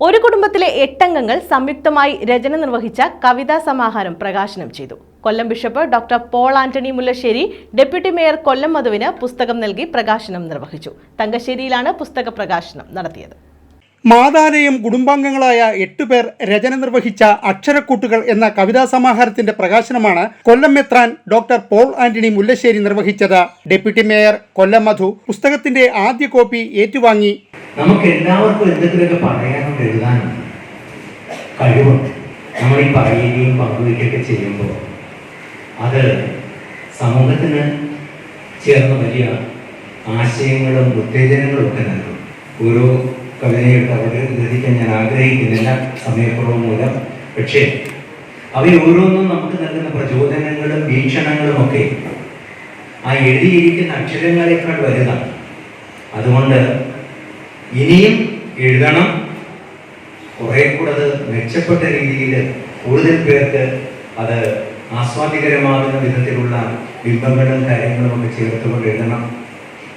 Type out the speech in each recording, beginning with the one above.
ഒരു കുടുംബത്തിലെ എട്ടംഗങ്ങൾ സംയുക്തമായി രചന നിർവഹിച്ച കവിതാ സമാഹാരം പ്രകാശനം ചെയ്തു. Kollam bishop doctor Paul Antony Mullassery deputy mayor Kollam മധുവിന് പുസ്തകം നൽകി പ്രകാശനം നിർവഹിച്ചു. തങ്കശ്ശേരിയിലാണ് പുസ്തക പ്രകാശനം നടത്തിയത്. മാതാലയം കുടുംബാംഗങ്ങളായ എട്ടുപേർ രചന നിർവഹിച്ച അക്ഷരക്കൂട്ടുകൾ എന്ന കവിതാ സമാഹാരത്തിന്റെ പ്രകാശനമാണ് കൊല്ലം മെത്രാൻ ഡോക്ടർ പോൾ ആന്റണി മുല്ലശ്ശേരി നിർവഹിച്ചത്. ഡെപ്യൂട്ടി മേയർ കൊല്ലം മധു പുസ്തകത്തിന്റെ ആദ്യ കോപ്പി ഏറ്റുവാങ്ങി നമുക്ക് എല്ലാവർക്കും എന്തെങ്കിലുമൊക്കെ പറയാനും എഴുതാനും കഴിവുണ്ട് നമ്മൾ ഈ പറയുകയും പങ്കുവയ്ക്കുകയൊക്കെ ചെയ്യുമ്പോൾ അത് സമൂഹത്തിന് ചേർന്ന വലിയ ആശയങ്ങളും ഉത്തേജനങ്ങളും ഒക്കെ നൽകും. ഓരോ കവിതയായിട്ട് ഗ്രഹിക്കാൻ ഞാൻ ആഗ്രഹിക്കുന്നില്ല സമയക്കുറവ് മൂലം. പക്ഷേ അവയോരോന്നും നമുക്ക് നൽകുന്ന പ്രചോദനങ്ങളും വീക്ഷണങ്ങളും ഒക്കെ ആ എഴുതിയിരിക്കുന്ന അക്ഷരങ്ങളെക്കാൾ വലുതാണ്. അതുകൊണ്ട് ഇനിയും എഴുതണം. കുറെ കൂടെ അത് മെച്ചപ്പെട്ട രീതിയിൽ കൂടുതൽ പേർക്ക് അത് ആസ്വാദികരമാകുന്ന വിധത്തിലുള്ള ബിംബങ്ങളും കാര്യങ്ങളും ഒക്കെ ചേർത്തുകൊണ്ട് എഴുതണം.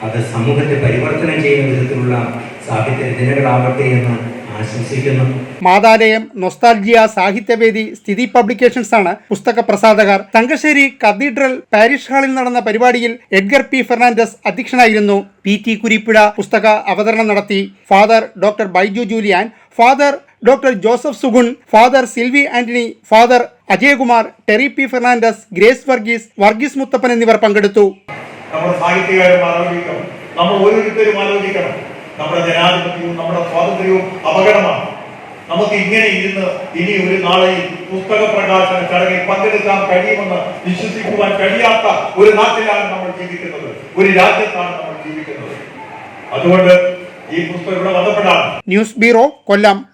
അത് സമൂഹത്തെ പരിവർത്തനം ചെയ്യുന്ന വിധത്തിലുള്ള സാഹിത്യ രചനകളാവട്ടെ എന്ന് ആശംസിക്കുന്നു. മാതാലയം നൊസ്താൽജിയ സാഹിത്യവേദി സ്ഥിതി പബ്ലിക്കേഷൻസ് ആണ് പുസ്തക പ്രസാധകർ. തങ്കശ്ശേരി കത്തീഡ്രൽ പാരിഷ് ഹാളിൽ നടന്ന പരിപാടിയിൽ എഡ്ഗർ പി ഫെർണാണ്ടസ് അധ്യക്ഷനായിരുന്നു. പി ടി കുരിപ്പുഴ പുസ്തക അവതരണം നടത്തി. Father doctor Baiju Julian father doctor Joseph Sugun father Silvi Antony father Ajayakumar Terry P Fernandez Grace Varghese Varghese Muthappan എന്നിവർ പങ്കെടുത്തു. നമ്മുടെ സാഹിത്യകാരും ആലോചിക്കണം നമ്മൾ ഓരോരുത്തരും ആലോചിക്കണം. നമ്മുടെ ജനാധിപത്യവും നമ്മുടെ സ്വാതന്ത്ര്യവും അപകടമാണ്. നമുക്ക് ഇങ്ങനെ ഇരുന്ന് ഇനി ഒരു നാളെ പുസ്തക പ്രകാശന ചടങ്ങിൽ പങ്കെടുക്കാൻ കഴിയുമെന്ന് വിശ്വസിക്കുവാൻ കഴിയാത്ത ഒരു നാട്ടിലാണ് നമ്മൾ ജീവിക്കുന്നത്. ഒരു രാജ്യത്താണ് നമ്മൾ ജീവിക്കുന്നത്. അതുകൊണ്ട് ഈ പുസ്തകം ഇവിടെ ന്യൂസ് ബ്യൂറോ കൊല്ലം.